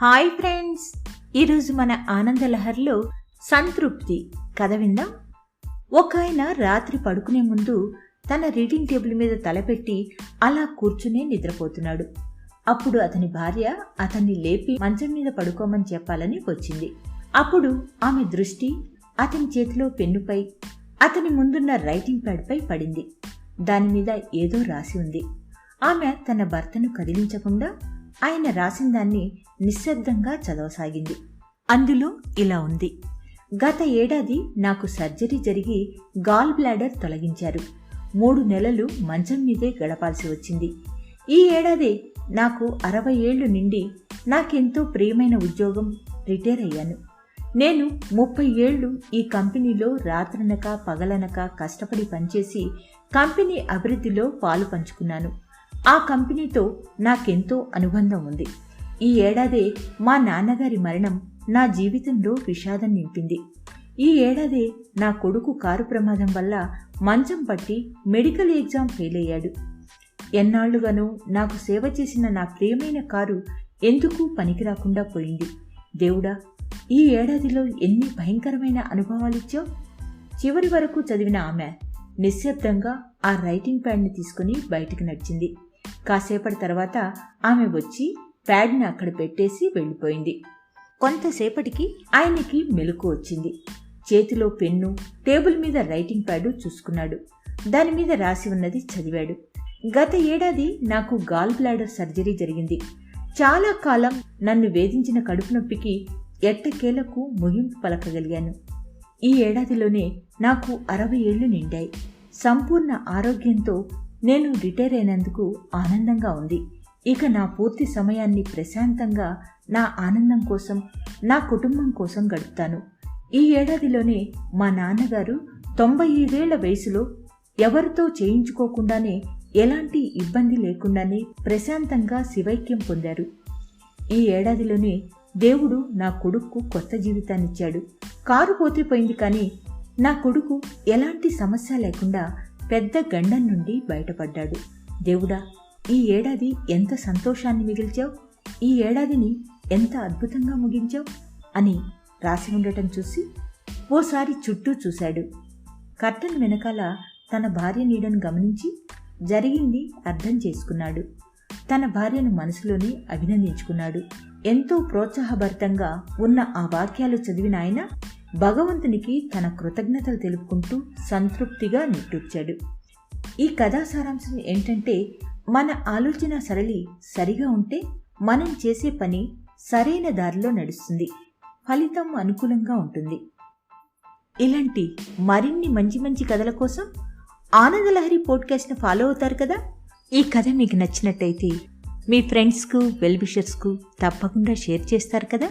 Hi friends. ఈరోజు మన ఆనందలహర్లో సంతృప్తి. కథ విందాం. ఒక ఆయన రాత్రి పడుకునే ముందు తన రీడింగ్ టేబుల్ మీద తలపెట్టి అలా కూర్చునే నిద్రపోతున్నాడు. అప్పుడు అతని భార్య అతన్ని లేపి మంచం మీద పడుకోమని చెప్పాలని వచ్చింది. అప్పుడు ఆమె దృష్టి అతని చేతిలో పెన్నుపై అతని ముందున్న రైటింగ్ ప్యాడ్పై పడింది. దాని మీద ఏదో రాసి ఉంది. ఆమె తన భర్తను కదిలించకుండా ఆయన రాసిన దాన్ని నిశ్శబ్దంగా చదవసాగింది. అందులో ఇలా ఉంది. గత ఏడాది నాకు సర్జరీ జరిగి గాల్ బ్లాడర్ తొలగించారు. మూడు నెలలు మంచం మీదే గడపాల్సి వచ్చింది. ఈ ఏడాది నాకు అరవై ఏళ్ళు నిండి నాకెంతో ప్రియమైన ఉద్యోగం రిటైర్ అయ్యాను. నేను ముప్పై ఏళ్ళు ఈ కంపెనీలో రాత్రనక పగలనక కష్టపడి పనిచేసి కంపెనీ అభివృద్ధిలో పాలు పంచుకున్నాను. ఆ కంపెనీతో నాకెంతో అనుబంధం ఉంది. ఈ ఏడాదే మా నాన్నగారి మరణం నా జీవితంలో విషాదం నింపింది. ఈ ఏడాదే నా కొడుకు కారు ప్రమాదం వల్ల మంచం పట్టి మెడికల్ ఎగ్జామ్ ఫెయిల్ అయ్యాడు. ఎన్నాళ్ళుగానూ నాకు సేవ చేసిన నా ప్రియమైన కారు ఎందుకు పనికి రాకుండా పోయింది. దేవుడా ఈ ఏడాదిలో ఎన్ని భయంకరమైన అనుభవాలిచ్చావు చివరి వరకు చదివిన ఆమె నిశ్శబ్దంగా ఆ రైటింగ్ ప్యాడ్ని తీసుకుని బయటకు నడిచింది. కాసేపటి తర్వాత ఆమె వచ్చి ప్యాడ్ని అక్కడ పెట్టేసి వెళ్ళిపోయింది. కొంతసేపటికి ఆయనకి మెలకు వచ్చింది. చేతిలో పెన్ను టేబుల్ మీద రైటింగ్ ప్యాడు చూసుకున్నాడు. దాని మీద రాసి ఉన్నది చదివాడు. గత ఏడాది నాకు గాల్ బ్లాడర్ సర్జరీ జరిగింది. చాలా కాలం నన్ను వేధించిన కడుపు నొప్పికి ఎట్టకేలకు ముగింపు పలకగలిగాను. ఈ ఏడాదిలోనే నాకు అరవై ఏళ్ళు నిండాయి. సంపూర్ణ ఆరోగ్యంతో నేను రిటైర్ అయినందుకు ఆనందంగా ఉంది. ఇక నా పూర్తి సమయాన్ని ప్రశాంతంగా నా ఆనందం కోసం నా కుటుంబం కోసం గడుపుతాను. ఈ ఏడాదిలోనే మా నాన్నగారు తొంభై ఐదేళ్ళ వయసులో ఎవరితో చేయించుకోకుండానే ఎలాంటి ఇబ్బంది లేకుండానే ప్రశాంతంగా శివైక్యం పొందారు. ఈ ఏడాదిలోనే దేవుడు నా కొడుకు కొత్త జీవితాన్నిచ్చాడు. కారు పోతే పోయింది కానీ నా కొడుకు ఎలాంటి సమస్య లేకుండా పెద్ద గండం నుండి బయటపడ్డాడు. దేవుడా ఈ ఏడాది ఎంత సంతోషాన్ని మిగిల్చావు? ఈ ఏడాదిని ఎంత అద్భుతంగా ముగించావు? అని రాసి ఉండటం చూసి ఓసారి చుట్టూ చూశాడు. కర్టన్ వెనకాల తన భార్య నీడను గమనించి జరిగింది అర్థం చేసుకున్నాడు. తన భార్యను మనసులోనే అభినందించుకున్నాడు. ఎంతో ప్రోత్సాహభరితంగా ఉన్న ఆ వాక్యాలు చదివిన ఆయన భగవంతునికి తన కృతజ్ఞతలు తెలుపుకుంటూ సంతృప్తిగా నిట్టూర్చాడు. ఈ కథా సారాంశం ఏంటంటే మన ఆలోచన సరళి సరిగా ఉంటే మనం చేసే పని సరైన దారిలో నడుస్తుంది. ఫలితం అనుకూలంగా ఉంటుంది. ఇలాంటి మరిన్ని మంచి మంచి కథల కోసం ఆనందలహరి పోడ్కాస్ట్ను ఫాలో అవుతారు కదా? ఈ కథ మీకు నచ్చినట్టయితే మీ ఫ్రెండ్స్కు వెల్బిషర్స్కు తప్పకుండా షేర్ చేస్తారు కదా?